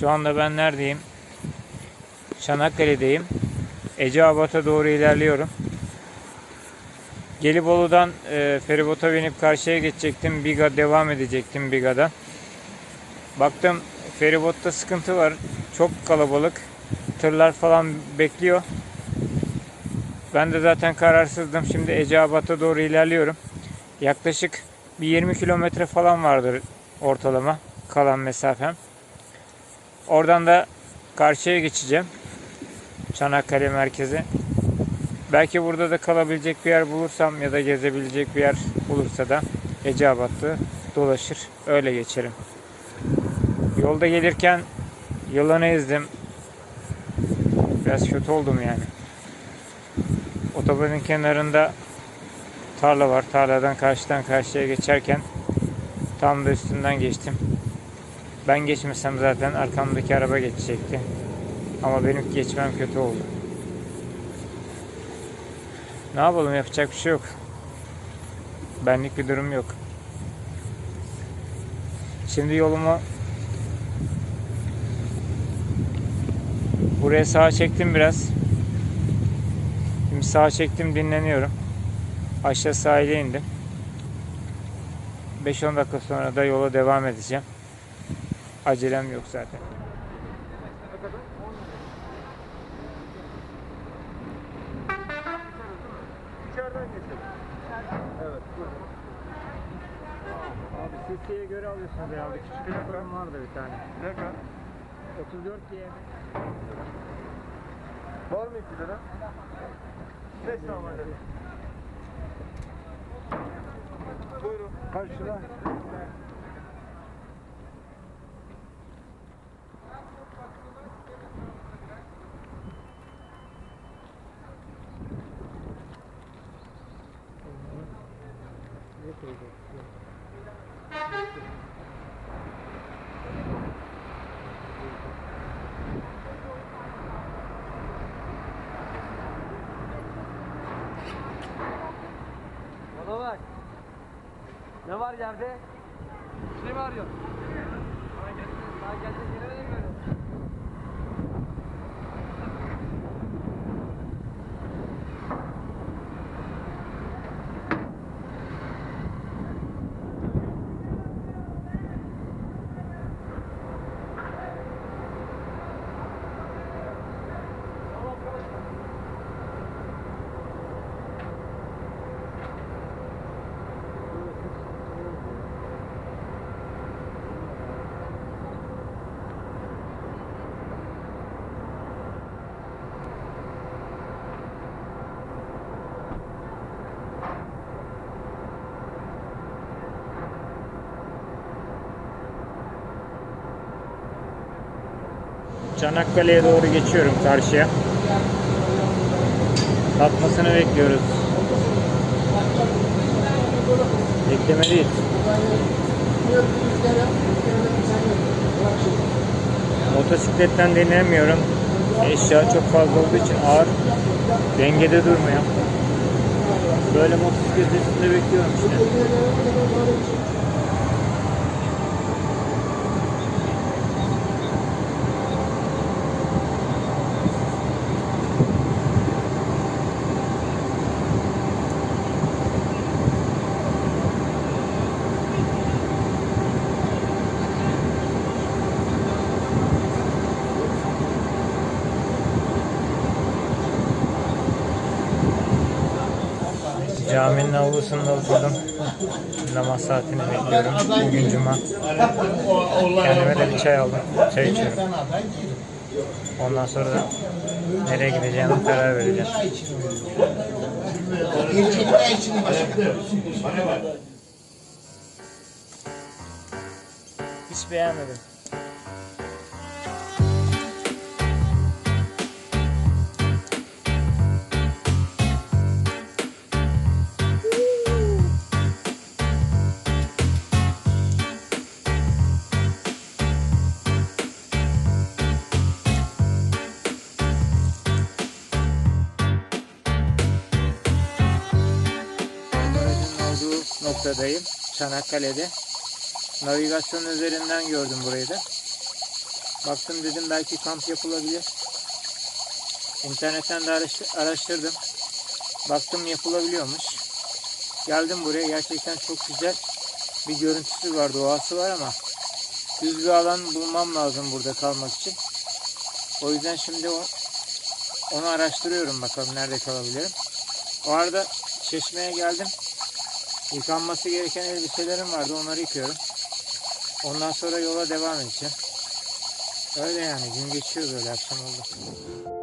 Şu anda ben neredeyim? Çanakkale'deyim. Eceabat'a doğru ilerliyorum. Gelibolu'dan e, feribota binip karşıya geçecektim. Biga devam edecektim Biga'dan. Baktım feribotta sıkıntı var. Çok kalabalık. Tırlar falan bekliyor. Ben de zaten kararsızdım. Şimdi Eceabat'a doğru ilerliyorum. Yaklaşık bir 20 kilometre falan vardır ortalama kalan mesafem. Oradan da karşıya geçeceğim. Çanakkale merkeze. Belki burada da kalabilecek bir yer bulursam ya da gezebilecek bir yer bulursa da Eceabat'ta dolaşır. Öyle geçerim. Yolda gelirken yılanı ezdim. Biraz kötü oldum yani. Otobanın kenarında tarla var. Tarladan karşıdan karşıya geçerken tam da üstünden geçtim. Ben geçmesem zaten arkamdaki araba geçecekti. Ama benim geçmem kötü oldu. Ne yapalım yapacak bir şey yok. Benlik bir durum yok. Şimdi yolumu buraya sağa çektim biraz. Şimdi sağa çektim dinleniyorum. Aşağı sahile indim. 5-10 dakika sonra da yola devam edeceğim. Acelem yok zaten. İçeriden geçelim. Evet. Abi sesiye göre alıyorsunuz herhalde. Küçük telefonum vardı bir tane. Ne kadar? 34 GM. Var mı 2 lira? 5 tamam hadi. Buyurun. Kaç lira? Var yerde? Çanakkale'ye doğru geçiyorum karşıya. Tatmasını bekliyoruz. Beklemeliyiz. Motosikletten dinlemiyorum. Eşya çok fazla olduğu için ağır. Dengede durmuyor. Böyle motosiklet üstünde bekliyorum işte. Caminin avlusunda oturdum. Namaz saatini bekliyorum. Bugün cuma. Kendime de bir çay aldım. Çay içiyorum. Ondan sonra da nereye gideceğime karar vereceğim. Hiç beğenmedim. Noktadayım. Çanakkale'de. Navigasyon üzerinden gördüm burayı da. Baktım dedim belki kamp yapılabilir. İnternetten de araş- araştırdım. Baktım yapılabiliyormuş. Geldim buraya gerçekten çok güzel bir görüntüsü var, doğası var ama düz bir alan bulmam lazım burada kalmak için. O yüzden şimdi onu araştırıyorum bakalım nerede kalabilirim. O arada çeşmeye geldim. Yıkanması gereken elbiselerim vardı onları yıkıyorum. Ondan sonra yola devam edeceğim. Öyle yani gün geçiyor böyle akşam oldu.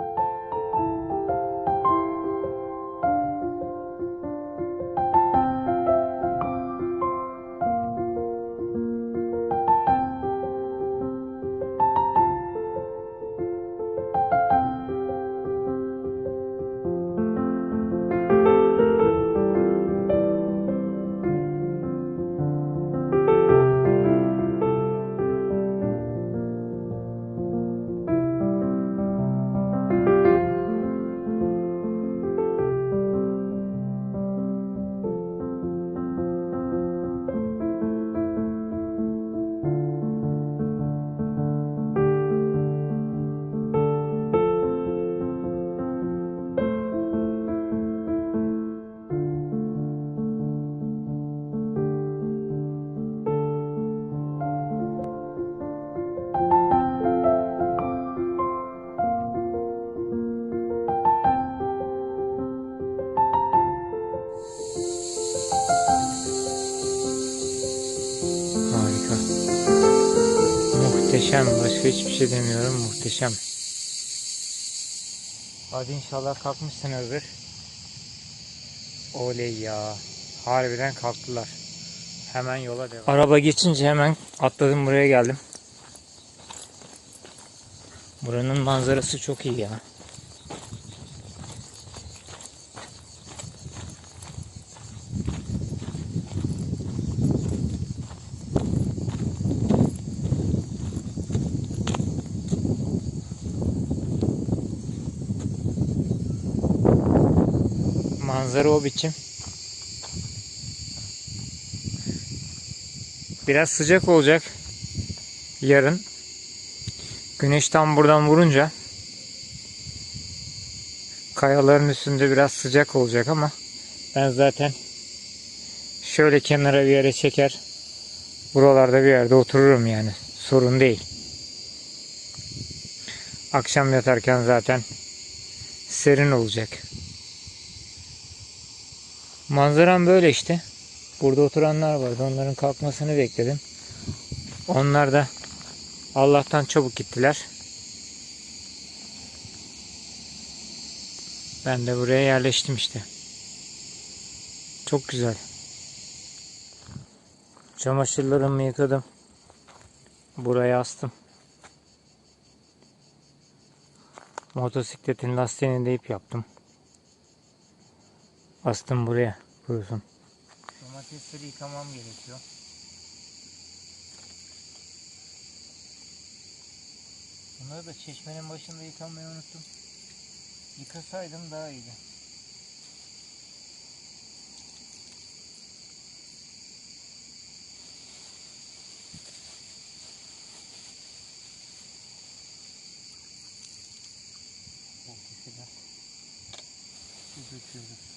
Başka hiçbir şey demiyorum. Muhteşem. Hadi inşallah kalkmışsınızdır. Oley ya. Harbiden kalktılar. Hemen yola devam. Araba geçince hemen atladım buraya geldim. Buranın manzarası çok iyi ya. Manzara o biçim. Biraz sıcak olacak. Yarın. Güneş tam buradan vurunca kayaların üstünde biraz sıcak olacak ama ben zaten şöyle kenara bir yere çeker buralarda bir yerde otururum yani. Sorun değil. Akşam yatarken zaten serin olacak. Manzaram böyle işte. Burada oturanlar vardı. Onların kalkmasını bekledim. Onlar da Allah'tan çabuk gittiler. Ben de buraya yerleştim işte. Çok güzel. Çamaşırlarımı yıkadım. Buraya astım. Motosikletin lastiğini de ip yaptım. Astım buraya. Kurusun. Domatesleri yıkamam gerekiyor. Bunları da çeşmenin başında yıkamayı unuttum. Yıkasaydım daha iyiydi. Su döküyoruz.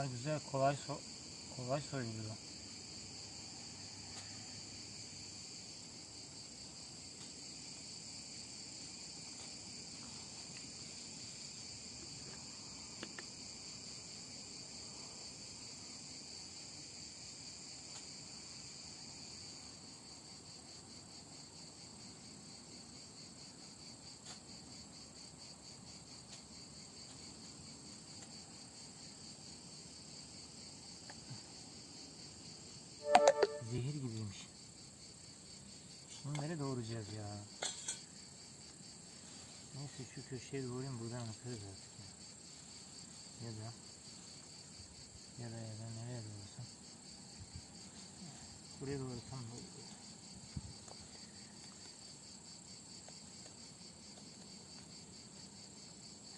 Bunlar güzel, kolay so kolay soyuluyor. Alacağız ya. Neyse şu köşeye doğrayayım buradan atarız artık ya. Ya da ya da ya da nereye doğrasam. Buraya doğrasam da olur.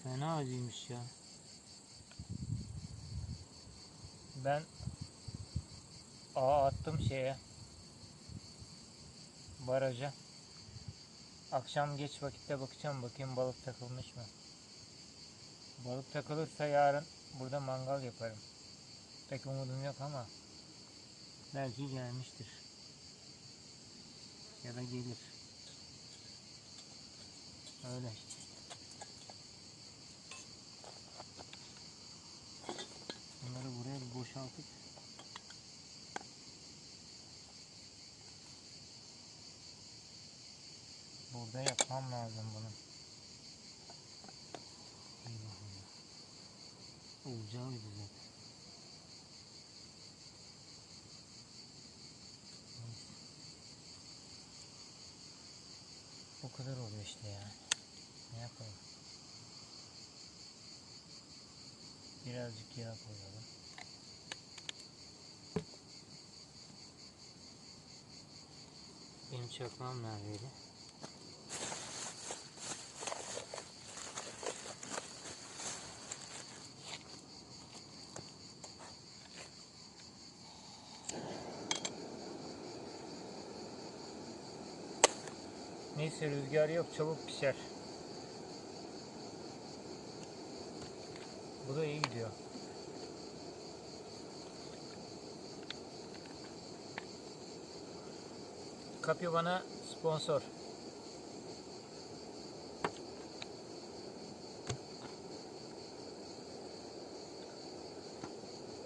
Fena acıymış ya. Ben ağa attım şeye baraja. Akşam geç vakitte bakacağım bakayım balık takılmış mı? Balık takılırsa yarın burada mangal yaparım. Pek umudum yok ama belki gelmiştir. Ya da gelir. Öyle işte. Bunları buraya boşaltıp Burada yapmam lazım bunu. Eyvah. Olacağıydı zaten. Bu kadar oluyor işte ya. Ne yapalım? Birazcık yağ koyalım. Benim çakmağım neredeydi? Neyse rüzgar yok çabuk pişer. Bu da iyi gidiyor. Kapı bana sponsor.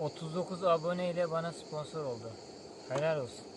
...39 aboneyle bana sponsor oldu. Helal olsun.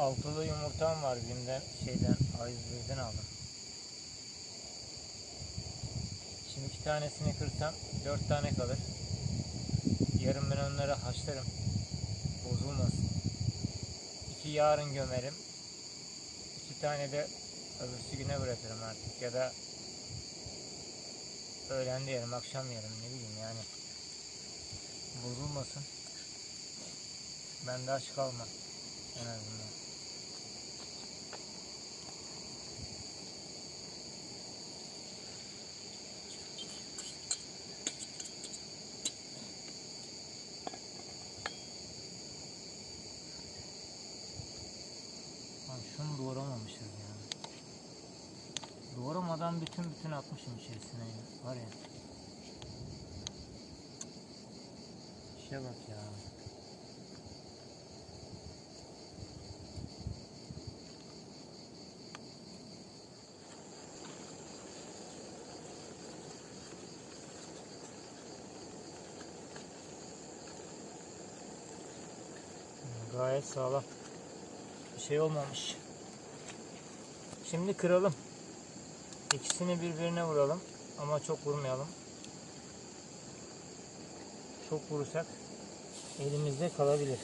Altılı yumurtam var Bim'den şeyden A101'den aldım. Şimdi iki tanesini kırsam dört tane kalır. Yarın ben onları haşlarım. Bozulmasın. İki yarın gömerim. İki tane de öbürsü güne bırakırım artık ya da öğlen de yerim, akşam yerim ne bileyim yani. Bozulmasın. Ben de aç kalmam en azından. Doğramamışız ya. Doğramadan bütün bütün atmışım içerisine ya. Var ya. İşe bak ya. Gayet sağlam. Bir şey olmamış. Şimdi kıralım. İkisini birbirine vuralım. Ama çok vurmayalım. Çok vurursak elimizde kalabilir.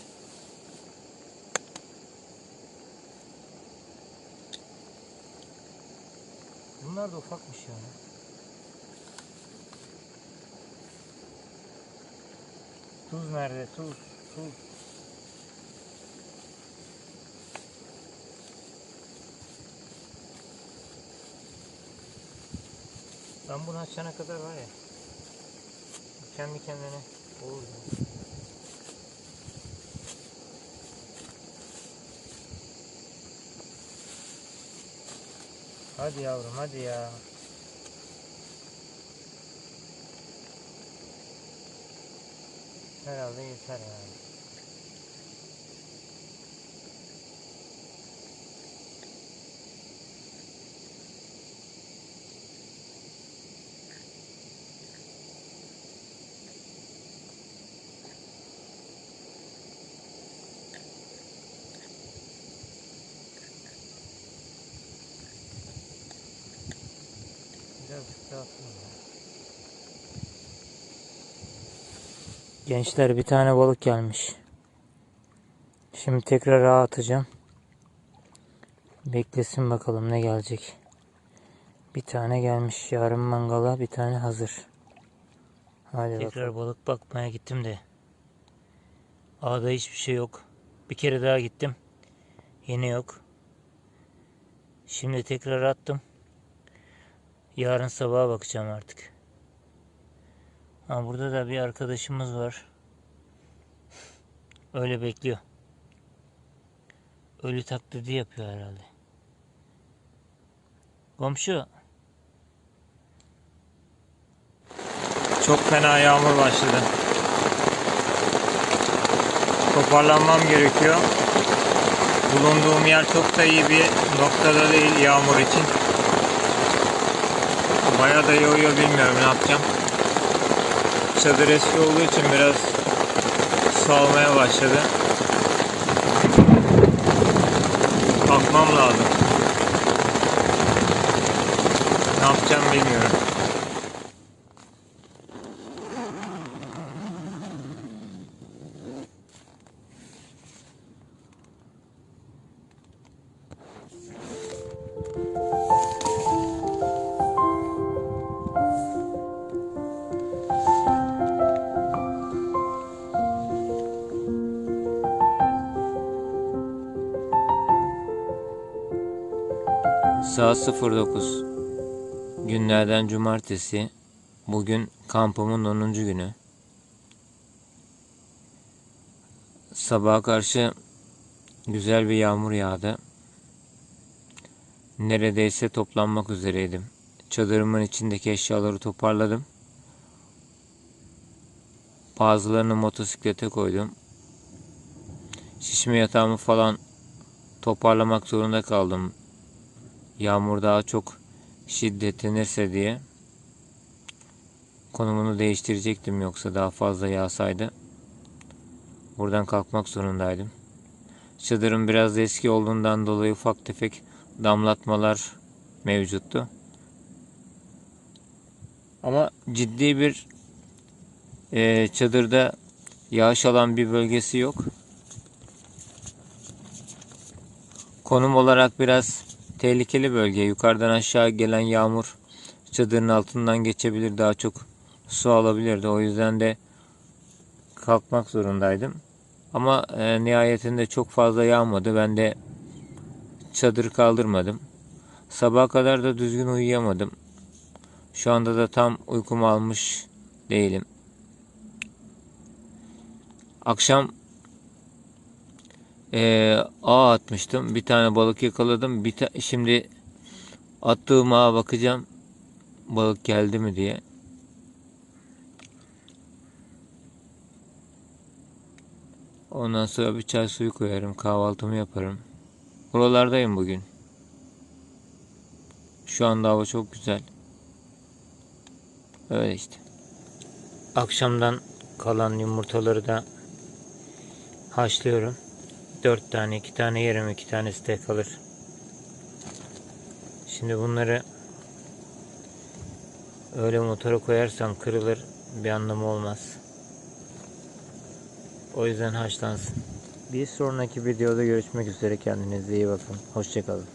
Bunlar da ufakmış yani. Tuz nerede? Tuz, tuz. Ben bunu açana kadar var ya kendi kendine olur. Hadi yavrum hadi ya. Herhalde yeter yani. Birazcık daha atayım ya. Gençler bir tane balık gelmiş. Şimdi tekrar ağa atacağım. Beklesin bakalım ne gelecek. Bir tane gelmiş. Yarın mangala bir tane hazır. Hadi tekrar balık bakmaya gittim de. Ağda hiçbir şey yok. Bir kere daha gittim. Yine yok. Şimdi tekrar attım. Yarın sabaha bakacağım artık. Ha, burada da bir arkadaşımız var. Öyle bekliyor. Ölü taklidi yapıyor herhalde. Komşu. Çok fena yağmur başladı. Toparlanmam gerekiyor. Bulunduğum yer çok da iyi bir noktada değil yağmur için. Bayağı da yağıyor bilmiyorum ne yapacağım. Çadır eski olduğu için biraz salmaya başladı. Kalkmam lazım. Ne yapacağım bilmiyorum. Saat 09. Günlerden cumartesi. Bugün kampımın 10. günü. Sabaha karşı güzel bir yağmur yağdı. Neredeyse toplanmak üzereydim. Çadırımın içindeki eşyaları toparladım. Bazılarını motosiklete koydum. Şişme yatağımı falan toparlamak zorunda kaldım yağmur daha çok şiddetlenirse diye konumunu değiştirecektim yoksa daha fazla yağsaydı buradan kalkmak zorundaydım. Çadırım biraz eski olduğundan dolayı ufak tefek damlatmalar mevcuttu. Ama ciddi bir e, çadırda yağış alan bir bölgesi yok. Konum olarak biraz tehlikeli bölge. Yukarıdan aşağı gelen yağmur çadırın altından geçebilir. Daha çok su alabilirdi. O yüzden de kalkmak zorundaydım. Ama e, nihayetinde çok fazla yağmadı. Ben de çadır kaldırmadım. Sabaha kadar da düzgün uyuyamadım. Şu anda da tam uykumu almış değilim. Akşam ee, ağ atmıştım. Bir tane balık yakaladım. Bir ta- şimdi attığım ağa bakacağım. Balık geldi mi diye. Ondan sonra bir çay suyu koyarım. Kahvaltımı yaparım. Buralardayım bugün. Şu anda hava çok güzel. Öyle işte. Akşamdan kalan yumurtaları da haşlıyorum. Dört tane, iki tane yerim, iki tanesi de kalır. Şimdi bunları öyle motora koyarsan kırılır bir anlamı olmaz. O yüzden haşlansın. Bir sonraki videoda görüşmek üzere kendinize iyi bakın. Hoşçakalın.